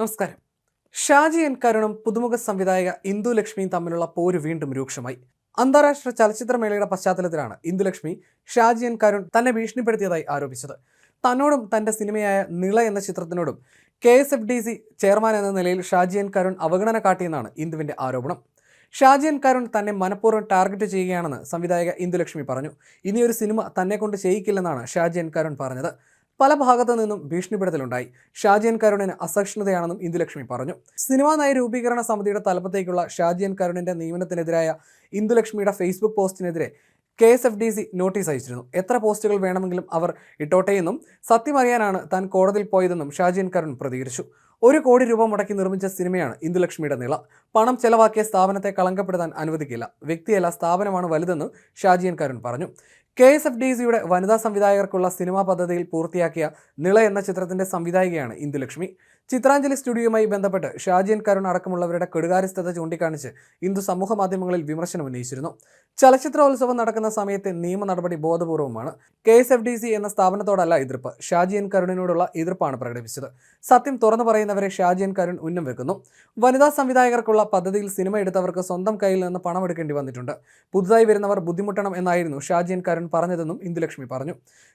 നമസ്കാരം. ഷാജി എൻ കരുണും പുതുമുഖ സംവിധായക ഇന്ദു ലക്ഷ്മിയും തമ്മിലുള്ള പോര് വീണ്ടും രൂക്ഷമായി. അന്താരാഷ്ട്ര ചലച്ചിത്രമേളയുടെ പശ്ചാത്തലത്തിലാണ് ഇന്ദുലക്ഷ്മി ഷാജി എൻ കരുൺ തന്നെ ഭീഷണിപ്പെടുത്തിയതായി ആരോപിച്ചത്. തന്നോടും തന്റെ സിനിമയായ നിള എന്ന ചിത്രത്തിനോടും K S F D C chairman എന്ന നിലയിൽ ഷാജി എൻ കരുൺ അവഗണന കാട്ടിയെന്നാണ് ഇന്ദുവിന്റെ ആരോപണം. ഷാജി എൻ കരുൺ തന്നെ മനഃപൂർവം ടാർഗറ്റ് ചെയ്യുകയാണെന്ന് സംവിധായക ഇന്ദുലക്ഷ്മി പറഞ്ഞു. ഇനിയൊരു സിനിമ തന്നെ കൊണ്ട് ചെയ്യിക്കില്ലെന്നാണ് ഷാജി എൻ കരുൺ പറഞ്ഞത്. പല ഭാഗത്തു നിന്നും ഭീഷണിപ്പെടുത്തലുണ്ടായി. ഷാജിയൻ കരുണിന് അസഹിഷ്ണുതയാണെന്നും ഇന്ദുലക്ഷ്മി പറഞ്ഞു. സിനിമാ നയ രൂപീകരണ സമിതിയുടെ തലപ്പത്തേക്കുള്ള ഷാജിയൻ കരുണിന്റെ നിയമനത്തിനെതിരായ ഇന്ദുലക്ഷ്മിയുടെ Facebook പോസ്റ്റിനെതിരെ K S F D C notice അയച്ചിരുന്നു. എത്ര പോസ്റ്റുകൾ വേണമെങ്കിലും അവർ ഇട്ടോട്ടെയെന്നും സത്യമറിയാനാണ് താൻ കോടതിയിൽ പോയതെന്നും ഷാജിയൻ കരുൺ പ്രതികരിച്ചു. ഒരു കോടി രൂപ മുടക്കി നിർമ്മിച്ച സിനിമയാണ് ഇന്ദുലക്ഷ്മിയുടെ നിള പണം ചെലവാക്കിയ സ്ഥാപനത്തെ കളങ്കപ്പെടുത്താൻ അനുവദിക്കില്ല. വ്യക്തിയല്ല സ്ഥാപനമാണ് വലുതെന്ന് ഷാജിയൻ കരുൺ പറഞ്ഞു. കെ എസ് എഫ് ഡി സിയുടെ വനിതാ സംവിധായകർക്കുള്ള സിനിമാ പദ്ധതിയിൽ പൂർത്തിയാക്കിയ നിള എന്ന ചിത്രത്തിന്റെ സംവിധായികയാണ് ഇന്ദുലക്ഷ്മി. ചിത്രാഞ്ജലി സ്റ്റുഡിയോയുമായി ബന്ധപ്പെട്ട് ഷാജിയൻ കരുൺ അടക്കമുള്ളവരുടെ കെടുകാര്യസ്ഥത ചൂണ്ടിക്കാണിച്ച് ഇന്ദു സമൂഹ മാധ്യമങ്ങളിൽ വിമർശനം ഉന്നയിച്ചിരുന്നു. ചലച്ചിത്രോത്സവം നടക്കുന്ന സമയത്തെ നിയമ നടപടി ബോധപൂർവമാണ്. K S F D C എന്ന സ്ഥാപനത്തോടല്ല എതിർപ്പ്. ഷാജിയൻ കരുണിനോടുള്ള എതിർപ്പാണ് പ്രകടിപ്പിച്ചത്. സത്യം തുറന്നു പറയുന്നവരെ ഷാജിയൻ കരുൺ ഉന്നം വെക്കുന്നു. വനിതാ സംവിധായകർക്കുള്ള പദ്ധതിയിൽ സിനിമ എടുത്തവർക്ക് സ്വന്തം കയ്യിൽ നിന്ന് പണം എടുക്കേണ്ടി വന്നിട്ടുണ്ട്. പുതുതായി വരുന്നവർ ബുദ്ധിമുട്ടണം എന്നായിരുന്നു ഷാജിയൻ കരുൺ പറഞ്ഞതെന്നും ഇന്ദുലക്ഷ്മി പറഞ്ഞു.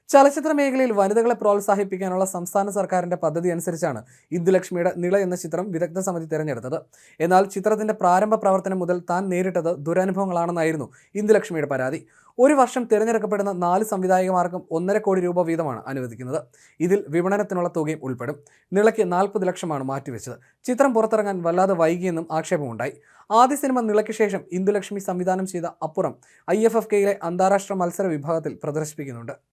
ചലച്ചിത്ര മേഖലയിൽ വനിതകളെ പ്രോത്സാഹിപ്പിക്കാനുള്ള സംസ്ഥാന സർക്കാരിന്റെ പദ്ധതി അനുസരിച്ചാണ് ഇന്ദുലക്ഷ്മിയുടെ നിള എന്ന ചിത്രം വിദഗ്ധ സമിതി തിരഞ്ഞെടുത്തത്. എന്നാൽ ചിത്രത്തിന്റെ പ്രാരംഭ പ്രവർത്തനം മുതൽ താൻ നേരിട്ടത് ദുരനുഭവങ്ങളാണെന്നായിരുന്നു ഇന്ദുലക്ഷ്മിയുടെ പരാതി. ഒരു വർഷം തിരഞ്ഞെടുക്കപ്പെടുന്ന നാല് സംവിധായകമാർക്കും ഒന്നര കോടി രൂപ വീതമാണ് അനുവദിക്കുന്നത്. ഇതിൽ വിപണനത്തിനുള്ള തുകയും ഉൾപ്പെടും. നിളയ്ക്ക് നാൽപ്പത് ലക്ഷമാണ് മാറ്റിവെച്ചത്. ചിത്രം പുറത്തിറങ്ങാൻ വല്ലാതെ വൈകിയെന്നും ആക്ഷേപമുണ്ടായി. ആദ്യ സിനിമ നിളയ്ക്ക് ശേഷം ഇന്ദുലക്ഷ്മി സംവിധാനം ചെയ്ത അപ്പുറം ഐ എഫ് എഫ് കെയിലെ അന്താരാഷ്ട്ര മത്സര വിഭാഗത്തിൽ പ്രദർശിപ്പിക്കുന്നുണ്ട്.